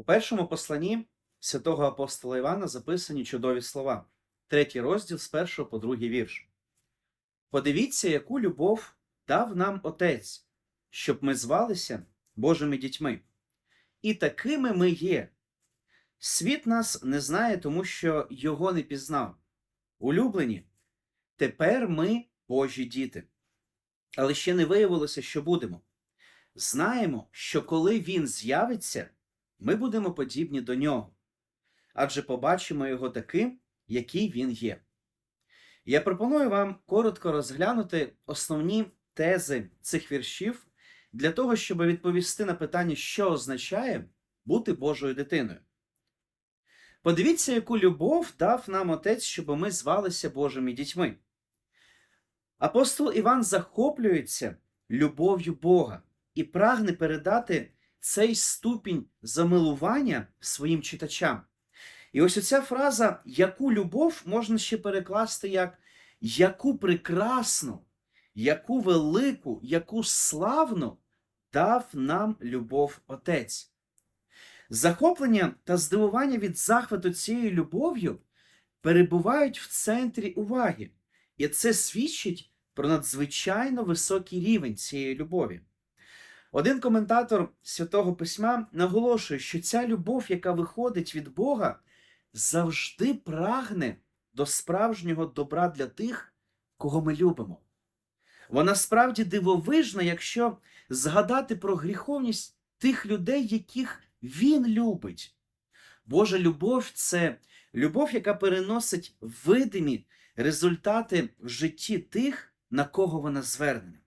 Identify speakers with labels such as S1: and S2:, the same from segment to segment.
S1: У першому посланні святого апостола Івана записані чудові слова, третій розділ з першого по другий вірш. Подивіться, яку любов дав нам Отець, щоб ми звалися Божими дітьми. І такими ми є. Світ нас не знає, тому що його не пізнав. Улюблені, тепер ми Божі діти. Але ще не виявилося, що будемо. Знаємо, що коли він з'явиться, ми будемо подібні до нього, адже побачимо його таким, який він є. Я пропоную вам коротко розглянути основні тези цих віршів для того, щоб відповісти на питання, що означає бути Божою дитиною. Подивіться, яку любов дав нам Отець, щоб ми звалися Божими дітьми. Апостол Іван захоплюється любов'ю Бога і прагне передати цей ступінь замилування своїм читачам. І ось оця фраза, яку любов можна ще перекласти як яку прекрасну, яку велику, яку славну дав нам любов Отець. Захоплення та здивування від захвату цією любов'ю перебувають в центрі уваги, і це свідчить про надзвичайно високий рівень цієї любові. Один коментатор святого письма наголошує, що ця любов, яка виходить від Бога, завжди прагне до справжнього добра для тих, кого ми любимо. Вона справді дивовижна, якщо згадати про гріховність тих людей, яких він любить. Божа любов це любов, яка переносить видимі результати в житті тих, на кого вона звернена.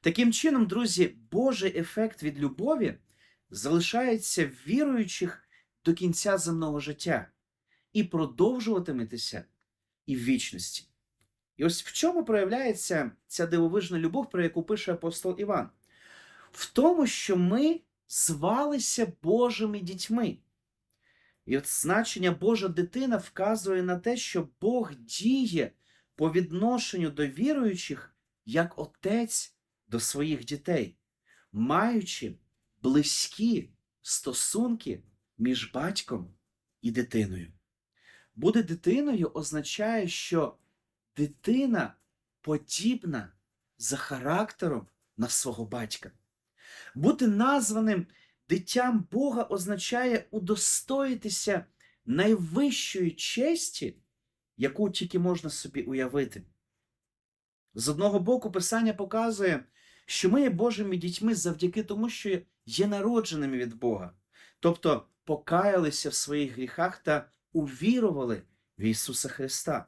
S1: Таким чином, друзі, Божий ефект від любові залишається в віруючих до кінця земного життя і продовжуватиметься і в вічності. І ось в чому проявляється ця дивовижна любов, про яку пише апостол Іван? В тому, що ми звалися Божими дітьми. І от значення Божа дитина вказує на те, що Бог діє по відношенню до віруючих як отець до своїх дітей, маючи близькі стосунки між батьком і дитиною. Бути дитиною означає, що дитина подібна за характером на свого батька. Бути названим дитям Бога означає удостоїтися найвищої честі, яку тільки можна собі уявити. З одного боку, Писання показує, що ми є Божими дітьми завдяки тому, що є народженими від Бога, тобто покаялися в своїх гріхах та увірували в Ісуса Христа.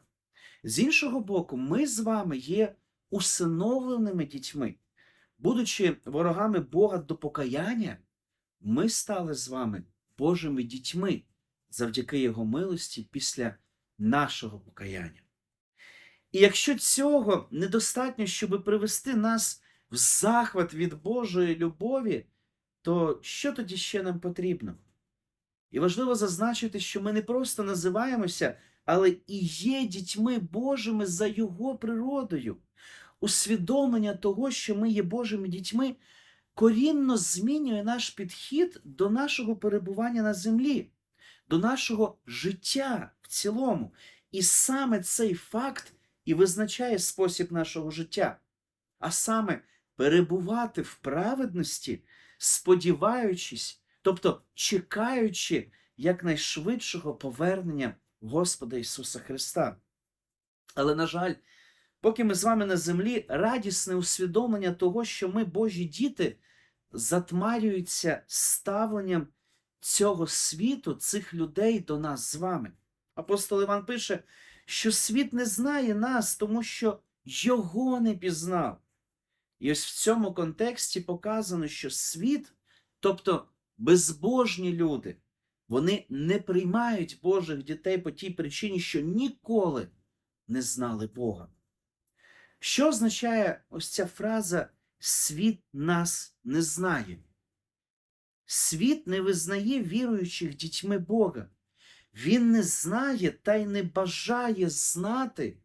S1: З іншого боку, ми з вами є усиновленими дітьми. Будучи ворогами Бога до покаяння, ми стали з вами Божими дітьми завдяки Його милості після нашого покаяння. І якщо цього недостатньо, щоб привести нас в захват від Божої любові, то що тоді ще нам потрібно? І важливо зазначити, що ми не просто називаємося, але і є дітьми Божими за Його природою. Усвідомлення того, що ми є Божими дітьми, корінно змінює наш підхід до нашого перебування на землі, до нашого життя в цілому. І саме цей факт і визначає спосіб нашого життя, а саме перебувати в праведності, сподіваючись, тобто чекаючи якнайшвидшого повернення Господа Ісуса Христа. Але, на жаль, поки ми з вами на землі, радісне усвідомлення того, що ми Божі діти, затмарюється ставленням цього світу, цих людей до нас з вами. Апостол Іван пише, що світ не знає нас, тому що його не пізнав. І ось в цьому контексті показано, що світ, тобто безбожні люди, вони не приймають Божих дітей по тій причині, що ніколи не знали Бога. Що означає ось ця фраза світ нас не знає? Світ не визнає віруючих дітьми Бога. Він не знає та й не бажає знати,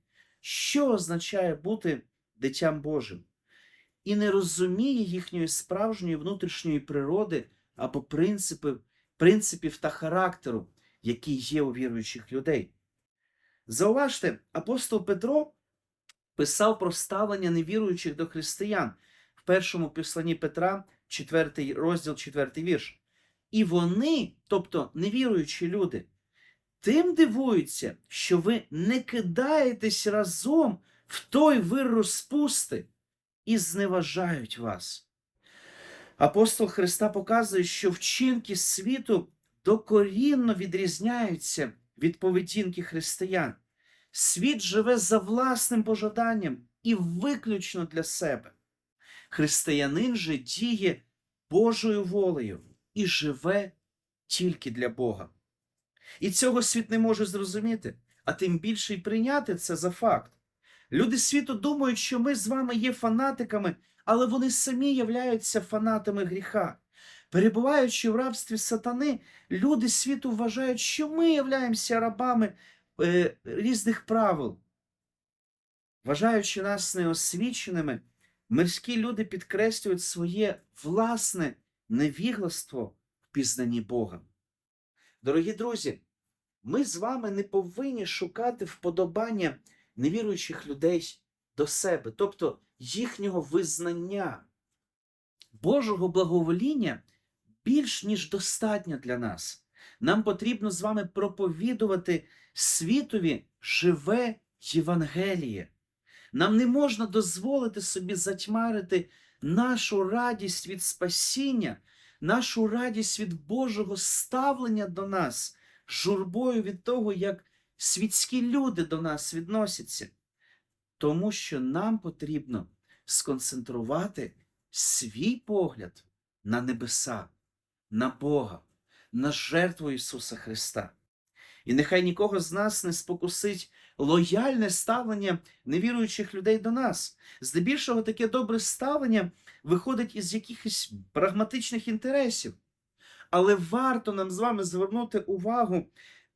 S1: що означає бути дитям Божим, і не розуміє їхньої справжньої внутрішньої природи або принципів принципів та характеру, який є у віруючих людей. Зауважте, апостол Петро писав про ставлення невіруючих до християн в першому посланні Петра, 4 розділ, 4 вірш. І вони, тобто невіруючі люди, тим дивуються, що ви не кидаєтесь разом в той вир розпусти і зневажають вас. Апостол Христа показує, що вчинки світу докорінно відрізняються від поведінки християн. Світ живе за власним пожаданням і виключно для себе. Християнин же діє Божою волею і живе тільки для Бога. І цього світ не може зрозуміти, а тим більше й прийняти це за факт. Люди світу думають, що ми з вами є фанатиками, але вони самі являються фанатами гріха. Перебуваючи в рабстві сатани, люди світу вважають, що ми являємося рабами е, різних правил. Вважаючи нас неосвіченими, мирські люди підкреслюють своє власне невігластво в пізнанні Бога. Дорогі друзі, ми з вами не повинні шукати вподобання невіруючих людей до себе, тобто їхнього визнання. Божого благовоління більш ніж достатньо для нас. Нам потрібно з вами проповідувати світові живе Євангеліє. Нам не можна дозволити собі затьмарити нашу радість від спасіння, нашу радість від Божого ставлення до нас, журбою від того, як світські люди до нас відносяться. Тому що нам потрібно сконцентрувати свій погляд на небеса, на Бога, на жертву Ісуса Христа. І нехай нікого з нас не спокусить лояльне ставлення невіруючих людей до нас. Здебільшого таке добре ставлення виходить із якихось прагматичних інтересів. Але варто нам з вами звернути увагу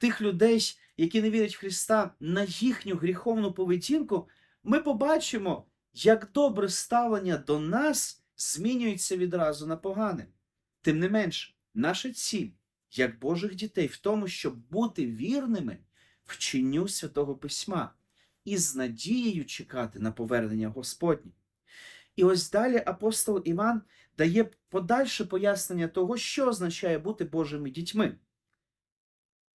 S1: тих людей, які не вірять в Христа, на їхню гріховну поведінку, ми побачимо, як добре ставлення до нас змінюється відразу на погане. Тим не менш, наша ціль, як Божих дітей, в тому, щоб бути вірними вченню Святого Письма і з надією чекати на повернення Господнє. І ось далі апостол Іван дає подальше пояснення того, що означає бути Божими дітьми.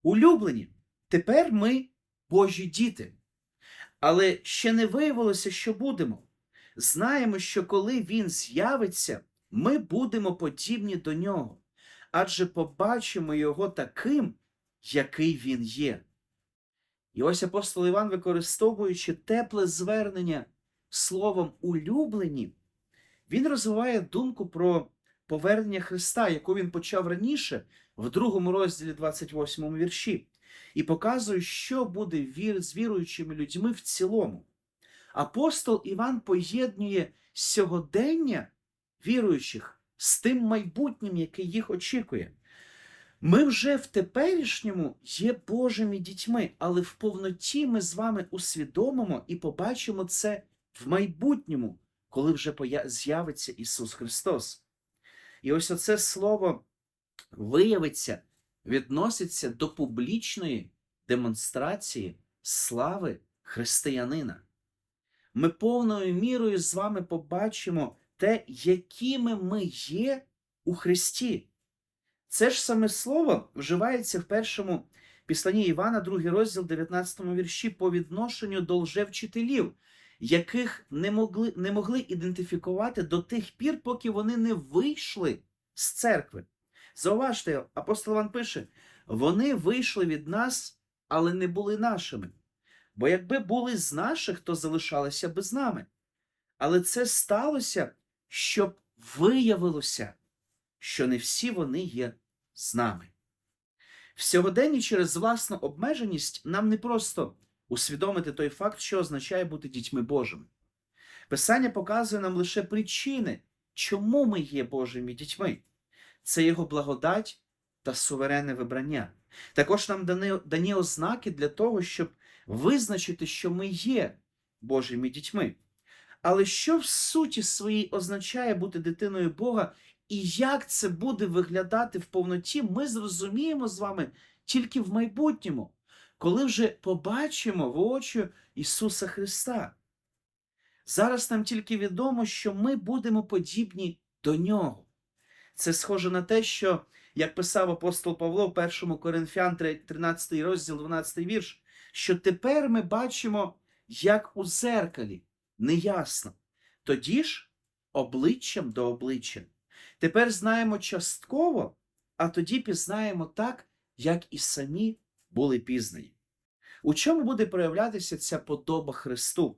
S1: Улюблені, тепер ми Божі діти. Але ще не виявилося, що будемо. Знаємо, що коли він з'явиться, ми будемо подібні до нього, адже побачимо його таким, який він є. І ось апостол Іван, використовуючи тепле звернення словом улюблені, він розвиває думку про повернення Христа, яку він почав раніше в другому розділі 28 вірші, і показує, що буде вір з віруючими людьми в цілому. Апостол Іван поєднує сьогодення віруючих з тим майбутнім, яке їх очікує. Ми вже в теперішньому є Божими дітьми, але в повноті ми з вами усвідомимо і побачимо це в майбутньому, коли вже з'явиться Ісус Христос. І ось оце слово виявиться, відноситься до публічної демонстрації слави християнина. Ми повною мірою з вами побачимо те, якими ми є у Христі. Це ж саме слово вживається в першому післанні Івана, другий розділ, 19 вірші, по відношенню до лжевчителів, яких не могли, не могли ідентифікувати до тих пір, поки вони не вийшли з церкви. Зауважте, апостол Іван пише: вони вийшли від нас, але не були нашими. Бо якби були з наших, то залишалися би з нами. Але це сталося, щоб виявилося, що не всі вони є з нами. В сьогоденні через власну обмеженість нам не просто усвідомити той факт, що означає бути дітьми Божими. Писання показує нам лише причини, чому ми є Божими дітьми. Це його благодать та суверенне вибрання. Також нам дані, дані ознаки для того, щоб визначити, що ми є Божими дітьми. Але що в суті своїй означає бути дитиною Бога І як це буде виглядати в повноті, ми зрозуміємо з вами тільки в майбутньому, коли вже побачимо в очі Ісуса Христа. Зараз нам тільки відомо, що ми будемо подібні до Нього. Це схоже на те, що, як писав апостол Павло в 1 Коринфян 13 розділ, 12 вірш, що тепер ми бачимо, як у зеркалі, неясно. Тоді ж обличчям до обличчя. Тепер знаємо частково, а тоді пізнаємо так, як і самі були пізнані. У чому буде проявлятися ця подоба Христу?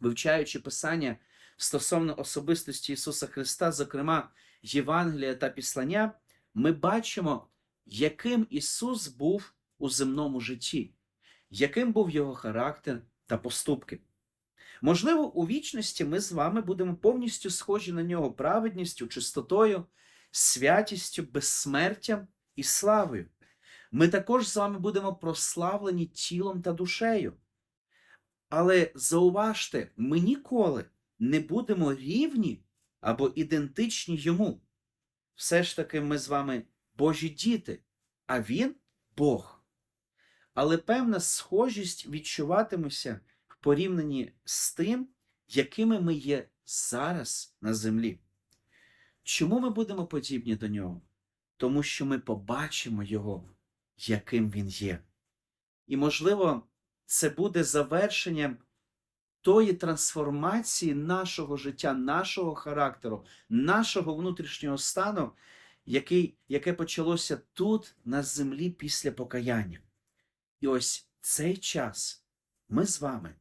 S1: Вивчаючи Писання стосовно особистості Ісуса Христа, зокрема Євангелія та Післання, ми бачимо, яким Ісус був у земному житті, яким був його характер та поступки. Можливо, у вічності ми з вами будемо повністю схожі на нього праведністю, чистотою, святістю, безсмертям і славою. Ми також з вами будемо прославлені тілом та душею. Але зауважте, ми ніколи не будемо рівні або ідентичні йому. Все ж таки, ми з вами Божі діти, а Він Бог. Але певна схожість відчуватиметься в порівнянні з тим, якими ми є зараз на землі. Чому ми будемо подібні до нього? Тому що ми побачимо його, яким він є. І, можливо, це буде завершенням тої трансформації нашого життя, нашого характеру, нашого внутрішнього стану, який, яке почалося тут, на землі, після покаяння. І ось цей час ми з вами,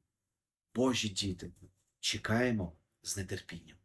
S1: Божі діти, чекаємо з нетерпінням.